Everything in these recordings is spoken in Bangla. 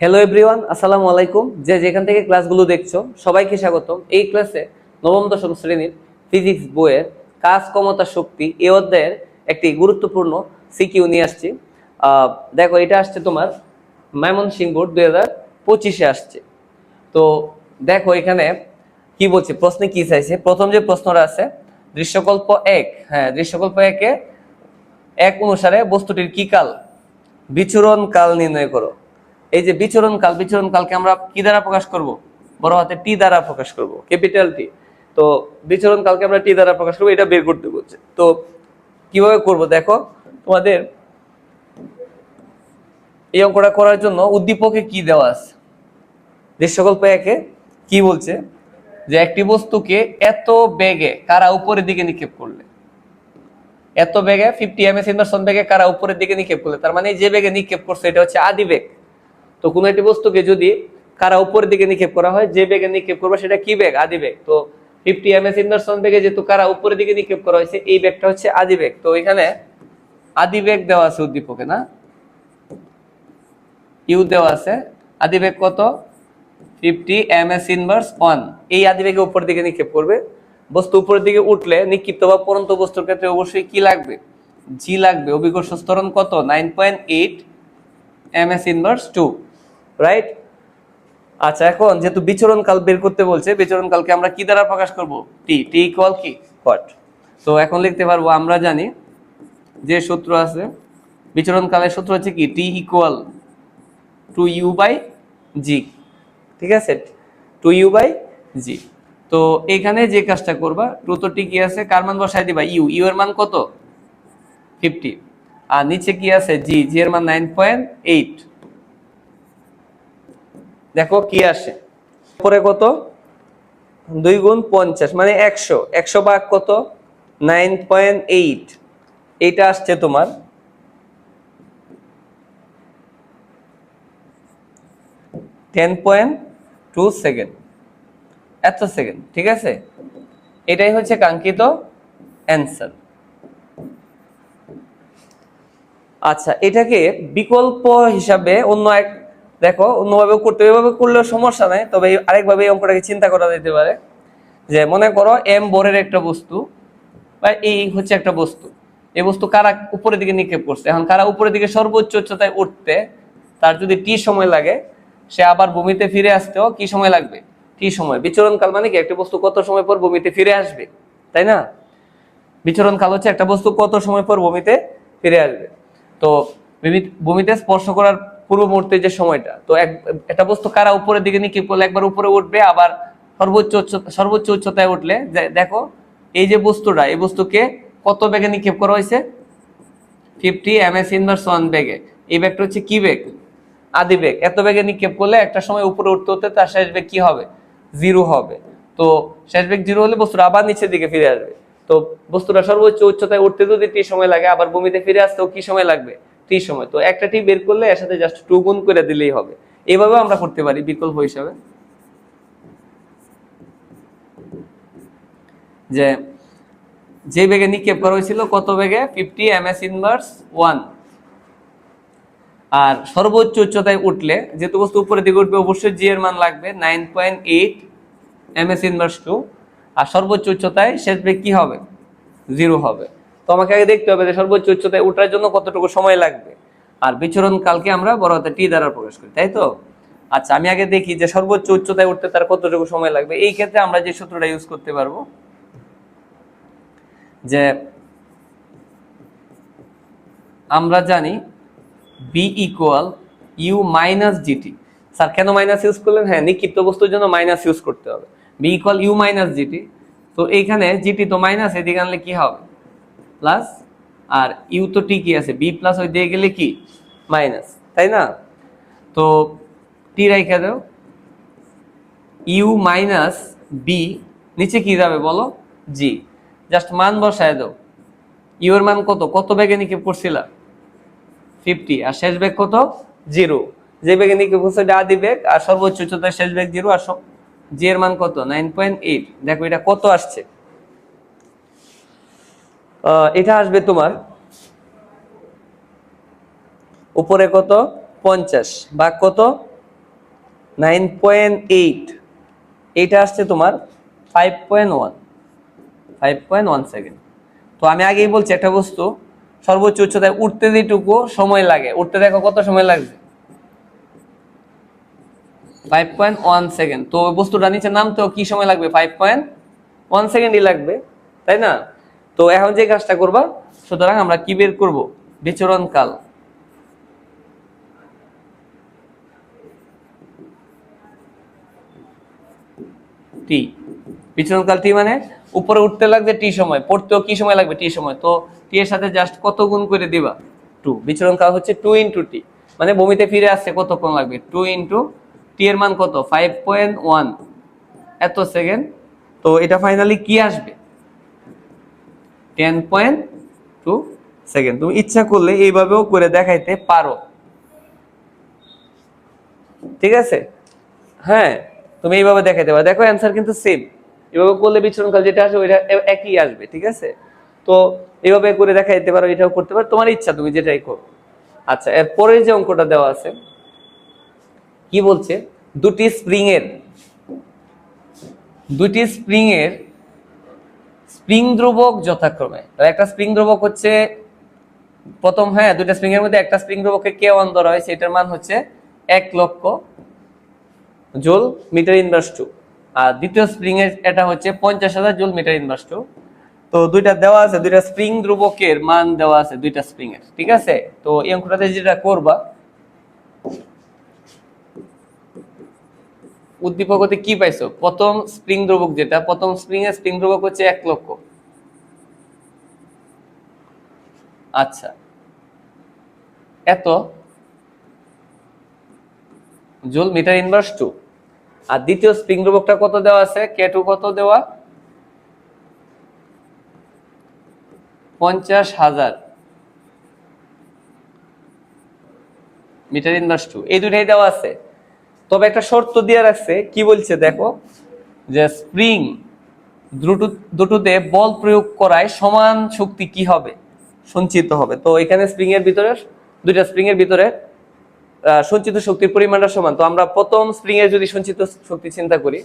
হ্যালো এভরিওয়ান আসসালামু আলাইকুম। যে যেখান থেকে ক্লাসগুলো দেখছ, সবাইকে স্বাগতম। এই ক্লাসে নবম, দশম শ্রেণির ফিজিক্স বইয়ের কাজ ক্ষমতা শক্তি এ অধ্যায়ের একটি গুরুত্বপূর্ণ সিকিউ নিয়ে আসছি। দেখো, এটা আসছে তোমার মাইমন সিং বোর্ড দুই হাজার পঁচিশে আসছে। তো দেখো, এখানে কি বলছে, প্রশ্নে কি চাইছে? প্রথম যে প্রশ্নটা আছে, দৃশ্যকল্প এক হ্যাঁ দৃশ্যকল্প একে এক অনুসারে বস্তুটির কি কাল? বিচরণ কাল নির্ণয় করো। এই যে বিচরণ কাল বিচরণ কালকে আমরা কি দ্বারা প্রকাশ করব? বড় হাতে টি দ্বারা প্রকাশ করব, ক্যাপিটাল টি। তো বিচরণ কালকে আমরা টি দ্বারা প্রকাশ করব, এটা বের করতে বলছে। তো কীভাবে করব দেখো, তোমাদের এই অঙ্কটা করার জন্য উদ্দীপকে কি দেওয়া আছে? দৃশ্যকল্প একে কি বলছে? যে একটি বস্তুকে এত বেগে কারা উপরের দিকে নিক্ষেপ করলে? এত বেগে ফিফটি এম এস ইনভার্সন বেগে কারা উপরের দিকে নিক্ষেপ করলে? তার মানে যে বেগে নিক্ষেপ করছে, এটা হচ্ছে আদি বেগ। তো কোনো একটি বস্তুকে যদি কারা উপরের দিকে নিক্ষেপ করা হয়, যে বেগে নিক্ষেপ করবে সেটা কি বেগ? আদি বেগ। তো ফিফটি এম এস ইনভার্সন বেগে যেহেতু কারা উপরের দিকে নিক্ষেপ করা হয়েছে, এই বেগটা হচ্ছে আদি বেগ। তো এখানে আদি বেগ দেওয়া আছে উদ্দীপকে, না? ইউ দেওয়া আছে। আদি বেগ কত? Fifty M S inverse one এই আদি বেগে উপরের দিকে নিক্ষেপ করবে। বস্তু উপরের দিকে উঠলে নিক্ষিপ্ত বা পরন্ত বস্তুর ক্ষেত্রে অবশ্যই কি লাগবে? জি লাগবে। অভিকর্ষ স্তরণ কত? Nine point eight M S inverse two right আচ্ছা এখন যেহেতু বিচরণ কাল বের করতে বলছে, বিচরণ কালকে আমরা কি দ্বারা প্রকাশ করব? টি টি ইকুয়াল কি? হোয়াট তো এখন লিখতে পারব, আমরা জানি যে সূত্র আছে, বিচরণ কালের সূত্র হচ্ছে কি? T equal to U by G ঠিক আছে? টু ইউ বাই জি তো এখানে যে কাজটা করবা টু তো টি কি আছে, কার মান বসাই দিবা? ইউ ইউ এর মান কত? ফিফটি আর নিচে কি আছে? জি জি এর মান নাইন পয়েন্ট এইট দেখো কি আসে। পরে কত? দুই গুণ পঞ্চাশ মানে একশো। একশো ভাগ কত? Nine point eight. এইটা আসছে তোমার। Ten point two second. এত সেকেন্ড, ঠিক আছে? এটাই হচ্ছে কাঙ্ক্ষিত অ্যান্সার। আচ্ছা এটাকে বিকল্প হিসাবে অন্য এক দেখো অন্যভাবে করতে এভাবে করলেও সমস্যা নাই, তবে আরেকভাবে এই অঙ্কটাকে চিন্তা করা যেতে পারে। যে মনে করো এম বরের একটা বস্তু, বা এই হচ্ছে একটা বস্তু। এই বস্তু কারা উপরের দিকে নিক্ষেপ করছে? এখন কারা উপরের দিকে সর্বোচ্চ উচ্চতায় উঠতে, তার যদি টি সময় লাগে, সে আবার ভূমিতে ফিরে আসতেও কি সময় লাগবে? টি সময়। বিচরণ কাল মানে কি? একটা বস্তু কত সময় পর ভূমিতে ফিরে আসবে? তাই না? বিচরণ কাল হচ্ছে একটা বস্তু কত সময় পর ভূমিতে ফিরে আসবে? তো ভূমি- ভূমিতে স্পর্শ করার পূর্ব মুহূর্তে যে সময়টা, তো এক একটা বস্তু কারা উপরের দিকে নিক্ষেপ করলে? একবার উপরে উঠবে, আবার সর্বোচ্চ সর্বোচ্চ উচ্চতায় উঠলে দেখো, এই যে বস্তুটা, এই বস্তুকে কত বেগে নিক্ষেপ করা হয়েছে? Fifty M S inverse one বেগে। এই বেগটা হচ্ছে কি বেগ আদি বেগ এত বেগে নিক্ষেপ করলে একটা সময় উপরে উঠতে হতে তার শেষ বেগ কি হবে? জিরো হবে। তো শেষ বেগ জিরো হলে বস্তুটা আবার নিচের দিকে ফিরে আসবে। তো বস্তুটা সর্বোচ্চ উচ্চতায় উঠতে যদি টি সময় লাগে, আবার ভূমিতে ফিরে আসতেও কি সময় লাগবে? টি সময়। তো একটা টি বের করলে এর সাথে জাস্ট টু গুণ করে দিলেই হবে। এইভাবে আমরা করতে পারি বিকল্প হিসাবে। যে যে বেগে নিক্ষেপ করা হয়েছিল, কত বেগে fifty M S inverse one আর সর্বোচ্চ উচ্চতায় উঠলে, যেহেতু বস্তু উপরের দিকে উঠবে, অবশ্যই জি এর মান লাগবে nine point eight M S inverse two আর সর্বোচ্চ উচ্চতায় শেষ বেগ কি হবে? জিরো হবে। তো আমাকে আগে দেখতে হবে যে সর্বোচ্চ উচ্চতায় ওঠার জন্য কতটুকু সময় লাগবে। আর বিচরণ কালকে আমরা বড় হাতে টি দ্বারা প্রকাশ করি, তাই তো? আচ্ছা আমি আগে দেখি যে সর্বোচ্চ উচ্চতায় উঠতে তার কতটুকু সময় লাগবে। এই ক্ষেত্রে আমরা যে সূত্রটা ইউজ করতে পারব, যে আমরা জানি V equal U minus GT sir, কেন মাইনাস ইউজ করলেন? হ্যাঁ নিক্ষিপ্ত বস্তুর জন্য মাইনাস ইউজ করতে হবে। V equal U minus GT তো এইখানে জিটি তো মাইনাস এদিকে আনলে কি হবে? প্লাস আর ইউ তো ঠিকই আছে, বি প্লাস ওই দিয়ে গেলে কি? মাইনাস, তাই না? তো টি রাইখা দাও। ইউ মাইনাস বি, নিচে কি যাবে বলো? জি। জাস্ট মান বসায় দাও। ইউ এর মান কত? কত বেগে নিক্ষেপ করছিলা? ফিফটি। আর শেষ বেগ কত? জিরো। যে বেগে নিক্ষেপ করছে এটা আদি বেগ, আর সর্বোচ্চ উচ্চতার শেষ বেগ জিরো। আর জি এর মান কত? Nine point eight. দেখো এটা কত আসছে? এটা আসবে তোমার উপরে কত? পঞ্চাশ। বা কত? Nine point eight. এইটা আসছে তোমার five point one. Five point one second. তো আমি আগেই বলছি একটা বস্তু, সর্বোচ্চ উচ্চতায় উঠতে যেটুকু সময় লাগে, উঠতে দেখো কত সময় লাগছে ফাইভ পয়েন্ট ওয়ান সেকেন্ড। তো বস্তুটা নিচে নামতেও কি সময় লাগবে? ফাইভ পয়েন্ট ওয়ান সেকেন্ডই লাগবে, তাই না? তো এখন যে কাজটা করবা, সুতরাং আমরা কি বের করব? বিচরণ কাল টি বিচরণকাল টি মানে উপরে উঠতে লাগবে টি সময়, পড়তেও কি সময় লাগবে টি সময়। তো টি এর সাথে জাস্ট কত গুণ করে দিবা? টু বিচরণকাল হচ্ছে টু ইন্টু টি মানে ভূমিতে ফিরে আসছে কতক্ষণ লাগবে? টু ইন্টু টি এর মান কত? ফাইভ পয়েন্ট ওয়ান এত সেকেন্ড তো এটা ফাইনালি কি আসবে? টেন পয়েন্ট টু সেকেন্ড তুমি ইচ্ছা করলে এইভাবেও করে দেখাইতে পারো। ঠিক আছে? হ্যাঁ তুমি এইভাবে দেখাইতে পারো। দেখো অ্যান্সার কিন্তু সেম এভাবে করলে বিচরণকাল যেটা আসবে, ওইটা একই আসবে, ঠিক আছে? তো এইভাবে করে দেখাইতে পারো, এটাও করতে পারো। তোমার ইচ্ছা, তুমি যেটাই করো। আচ্ছা এরপরে যে অঙ্কটা দেওয়া আছে, কি বলছে? দুটি স্প্রিং এর, দুটি স্প্রিং এর স্প্রিং ধ্রুবক যথাক্রমে। একটা স্প্রিং ধ্রুবক হচ্ছে, প্রথম হ্যাঁ দুইটা স্প্রিং এর মধ্যে একটা স্প্রিং ধ্রুবককে কে ধরা হয়, সেটার মান হচ্ছে এক লক্ষ জুল মিটার ইনভার্স টু আর দ্বিতীয় স্প্রিং এর এটা হচ্ছে পঞ্চাশ হাজার জুল মিটার ইনভার্স টু তো দুইটা দেওয়া আছে, দুইটা স্প্রিং ধ্রুবকের মান দেওয়া আছে দুইটা স্প্রিং এর, ঠিক আছে? তো এই অঙ্কটাতে যেটা করবা উদ্দীপকতে কি পাইছো? প্রথম স্প্রিং ধ্রুবক যেটা, প্রথম স্প্রিং এর স্প্রিং ধ্রুবক হচ্ছে এক লক্ষ। আচ্ছা। এত। জুল মিটার ইনভার্স টু আর দ্বিতীয় স্প্রিং ধ্রুবকটা কত দেওয়া আছে? কে টু কত দেওয়া? পঞ্চাশ হাজার। মিটার ইনভার্স টু এই দুটাই দেওয়া আছে। তবে একটা শর্ত দিয়ে রাখছে, কি বলছে দেখো? যে স্প্রিং দুটো দুটোতে বল প্রয়োগ করায় সমান শক্তি কি হবে? সঞ্চিত হবে। তো এখানে স্প্রিং এর ভিতরে, দুইটা স্প্রিং এর ভিতরে সঞ্চিত শক্তির পরিমাণটা সমান। তো আমরা প্রথম স্প্রিং এর যদি সঞ্চিত শক্তি চিন্তা করি,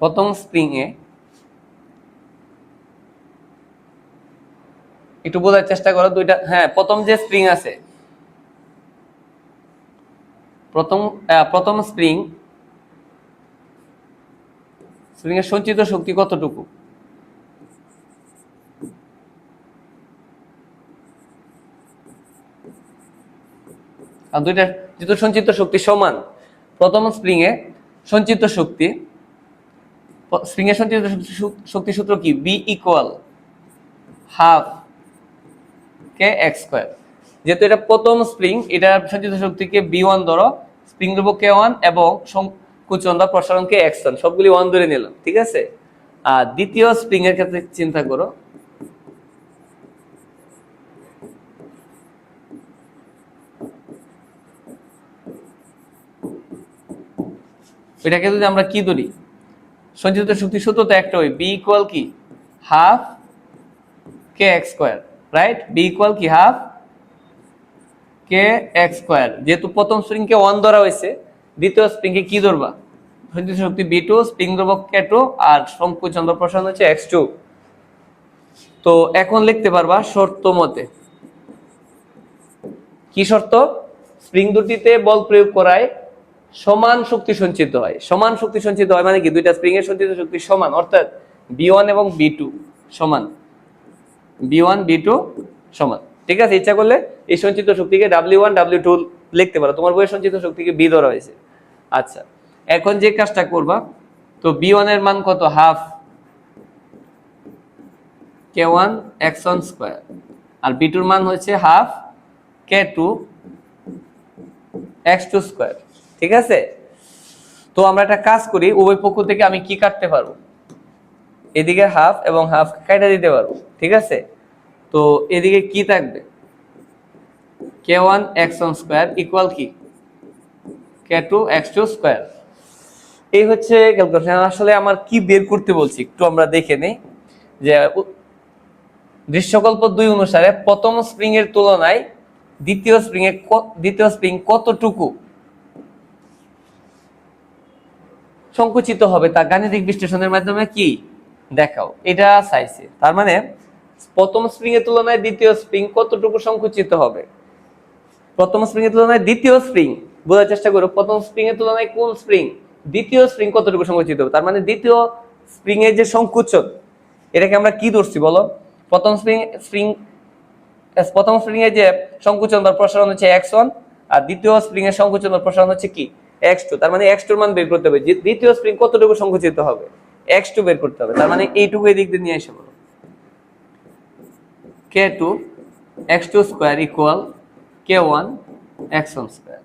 প্রথম স্প্রিং এ একটু বোঝার চেষ্টা করো, দুইটা হ্যাঁ প্রথম যে স্প্রিং আছে, প্রথম প্রথম স্প্রিং স্প্রিং এর সঞ্চিত শক্তি কতটুকু? আর দুইটা যেহেতু সঞ্চিত শক্তি সমান, প্রথম স্প্রিং এ সঞ্চিত শক্তি স্প্রিং এর সঞ্চিত শক্তি সূত্র কি? V equal half K X square. যেহেতু এটা প্রথম স্প্রিং, এটা সঞ্চিত শক্তিকে বি ওয়ান ধরো, স্প্রিং দেবো কে ওয়ান এবং সংকুচন বা প্রসারণকে এক্স ওয়ান, সবগুলি ওয়ান ধরে নিলাম, ঠিক আছে? আর দ্বিতীয় স্প্রিং এর ক্ষেত্রে চিন্তা করো। এটাকে যদি আমরা কি ধরি? সঞ্চিত শক্তি সূত্র তো একটা ওই, বি ইকুয়াল কি? Half K X square. Right V equal কি হাফ কে এক্স স্কোয়ার যেহেতু প্রথম স্প্রিং কে ওয়ান ধরা হয়েছে, দ্বিতীয় স্প্রিং কে ধরবা? শক্তি বি টু স্প্রিং ধরবো কে টু আর সংকুচন প্রসারণ হচ্ছে এক্স টু তো এখন লিখতে পারবা শর্ত মতে। কি শর্ত? স্প্রিং দুটিতে বল প্রয়োগ করায় সমান শক্তি সঞ্চিত হয়। সমান শক্তি সঞ্চিত হয় মানে কি? দুইটা স্প্রিং এর সঞ্চিত শক্তি সমান, অর্থাৎ বি ওয়ান এবং বি টু সমান। বি ওয়ান বি টু সমান। ঠিক আছে? ইচ্ছা করলে এই সঞ্চিত শক্তিকে ডাব্লিউ ওয়ান ডাব্লিউ টু লিখতে পারো। তোমার বইয়ের সঞ্চিত শক্তিকে বি ধরা হয়েছে। আচ্ছা এখন যে কাজটা করবা, তো বি ওয়ানের মান কত? Half K one X one square আর বি টুর মান হচ্ছে half K two X two square ঠিক আছে? তো আমরা একটা কাজ করি, উভয় পক্ষ থেকে আমি কি কাটতে পারব? এদিকে হাফ এবং হাফ কাটা দিতে পারব, ঠিক আছে? তো এদিকে কি থাকবে? K one X one square equal কি? K two X two square এই হচ্ছে ক্যালকুলেশন আসলে আমার কি বের করতে বলছি একটু আমরা দেখে নেই। যে দৃশ্যকল্প দুই অনুসারে প্রথম স্প্রিং এর তুলনায় দ্বিতীয় স্প্রিং ক- দ্বিতীয় স্প্রিং কতটুকু সংকুচিত হবে তা গাণিতিক বিশ্লেষণের মাধ্যমে কি? দেখাও, এটা চাইছে তার মানে প্রথম স্প্রিং এর তুলনায় দ্বিতীয় স্প্রিং কতটুকু সংকুচিত হবে? প্রথম স্প্রিং এর তুলনায় দ্বিতীয় স্প্রিং বোঝার চেষ্টা করো, প্রথম স্প্রিং এর তুলনায় কোন স্প্রিং দ্বিতীয় স্প্রিং কতটুকু সংকুচিত হবে? তার মানে দ্বিতীয় স্প্রিং এর যে সংকুচন, এটাকে আমরা কি ধরছি বলো? প্রথম স্প্রিং স্প্রিং প্রথম স্প্রিং এর যে সংকুচন বা প্রসারণ হচ্ছে এক্স ওয়ান আর দ্বিতীয় স্প্রিং এর সংকুচন বা প্রসারণ হচ্ছে কি? এক্স টু তার মানে এক্স টুর মান বের করতে হবে। দ্বিতীয় স্প্রিং কতটুকু সংকুচিত হবে? এক্স টু বের করতে হবে। তার মানে এইটুকু এদিক দিয়ে নিয়ে এসে বলো। K two X two square equal K one X one square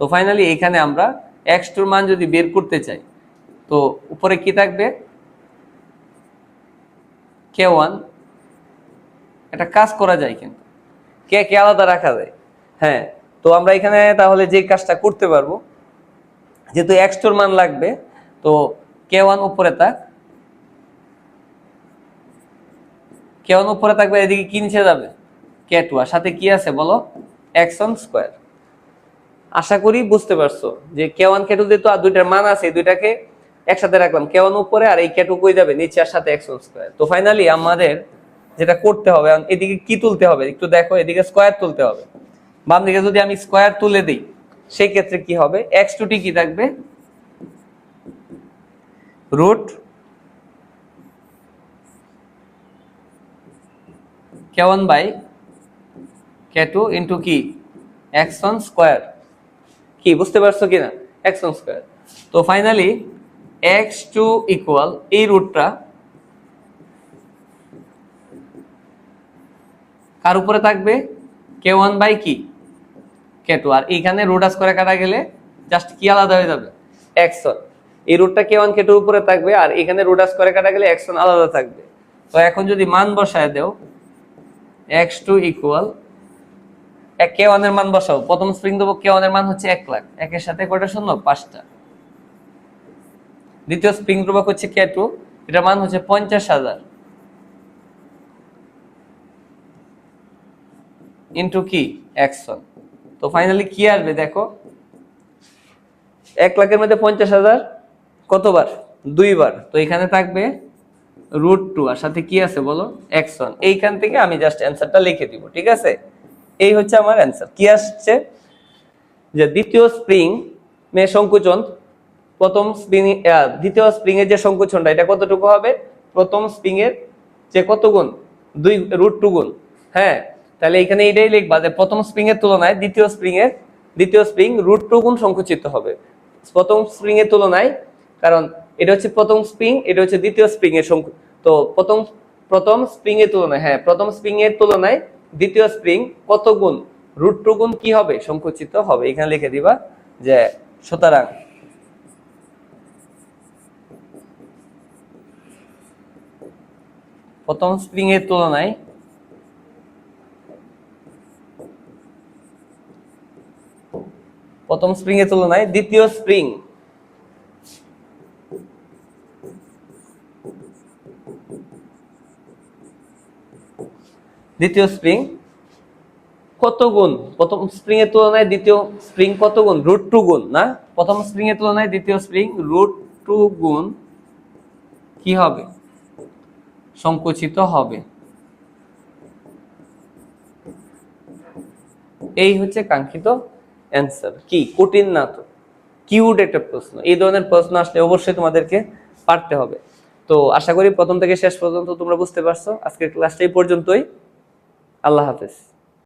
তো ফাইনালি এখানে আমরা এক্স টুর মান যদি বের করতে চাই, তো উপরে কি থাকবে? কে ওয়ান একটা কাজ করা যায় কিন্তু। কে কে আলাদা রাখা যায়। হ্যাঁ তো আমরা এখানে তাহলে যে কাজটা করতে পারব, যেহেতু এক্স টুর মান লাগবে, তো কে ওয়ান উপরে থাক। কে ওয়ান উপরে থাকবে, এদিকে কি নিচে যাবে? কে টু আর সাথে কি আছে বলো? ওয়ান স্কোয়ার আশা করি বুঝতে পারছ যে কে ওয়ান কে টু আর দুইটার মান আছে দুইটাকে একসাথে রাখলাম। কে ওয়ান উপরে আর এই কে টু কই যাবে? নিচে আর সাথে ওয়ান স্কোয়ার তো ফাইনালি আমাদের যেটা করতে হবে এদিকে কি তুলতে হবে? একটু দেখো, এদিকে স্কোয়ার তুলতে হবে। বাম দিকে যদি আমি স্কোয়ার তুলে দিই সেই ক্ষেত্রে কি হবে? এক্স টুটি কি থাকবে? Root K one by K two into কি? One square. কি, বুঝতে পারছ কিনা? X one square. তো ফাইনালি এক্স টু ইকুয়াল এই রুটটা কার উপরে থাকবে? কে ওয়ান বাই কি? K two. আর এইখানে রুটাস করে কাটা গেলে জাস্ট কি আলাদা হয়ে যাবে? এক্স এই রুটটা কে ওয়ান কে টুর উপরে থাকবে আর এখানে রুটাস করে কাটা গেলে এক্স ওয়ান আলাদা থাকবে। তো এখন যদি মান বসায় দেও এক্স টু ইকুয়াল এক কে ওয়ানের মান বসাও। প্রথম স্প্রিং দেবো, কে ওয়ানের মান হচ্ছে এক লাখ। একের সাথে কয়টা শূন্য? পাঁচটা। দ্বিতীয় স্প্রিং ধ্রুবক হচ্ছে কে টু এটার মান হচ্ছে পঞ্চাশ হাজার। ইন্টু কি? একশন তো ফাইনালি কি আসবে দেখো? এক লাখের মধ্যে পঞ্চাশ হাজার কতবার? দুইবার। তো এখানে থাকবে রুট টু আর সাথে কি আছে বলো? একশন এইখান থেকে আমি জাস্ট অ্যান্সারটা লিখে দিব, ঠিক আছে? এই হচ্ছে আমার অ্যান্সার কি আসছে? যে দ্বিতীয় স্প্রিং মে সংকুচন, প্রথম স্প্রিং দ্বিতীয় স্প্রিং এর যে সংকুচনটা, এটা কতটুকু হবে? প্রথম স্প্রিং এর যে কত গুণ? দুই রুট টু গুণ। হ্যাঁ? তাহলে এখানে এটাই লিখবা যে প্রথম স্প্রিং এর তুলনায় দ্বিতীয় স্প্রিং এর, দ্বিতীয় স্প্রিং রুট টু গুণ সংকুচিত হবে। প্রথম স্প্রিং এর তুলনায় কারণ এটা হচ্ছে প্রথম স্প্রিং এটা হচ্ছে দ্বিতীয় স্প্রিং এর তো প্রথম প্রথম স্প্রিং এর তুলনায় হ্যাঁ প্রথম স্প্রিং এর তুলনায় দ্বিতীয় স্প্রিং কত গুণ? রুট টু গুণ কি হবে? সংকুচিত হবে। এখানে লিখে দিবা যে সুতরাং প্রথম স্প্রিং এর তুলনায় প্রথম স্প্রিং এর তুলনায় দ্বিতীয় স্প্রিং দ্বিতীয় স্প্রিং কত গুণ? প্রথম স্প্রিং এর তুলনায় দ্বিতীয় স্প্রিং কত গুণ? রুট টু গুণ, না? প্রথম স্প্রিং এর তুলনায় দ্বিতীয় স্প্রিং রুট টু গুণ কি হবে? সংকুচিত হবে। এই হচ্ছে কাঙ্ক্ষিত অ্যান্সার। কি? কঠিন না তো। কিউট একটা প্রশ্ন। এই ধরনের প্রশ্ন আসলে অবশ্যই তোমাদেরকে পারতে হবে। তো আশা করি প্রথম থেকে শেষ পর্যন্ত তোমরা বুঝতে পারছ। আজকের ক্লাসটা এই পর্যন্তই। আল্লাহ হাফেজ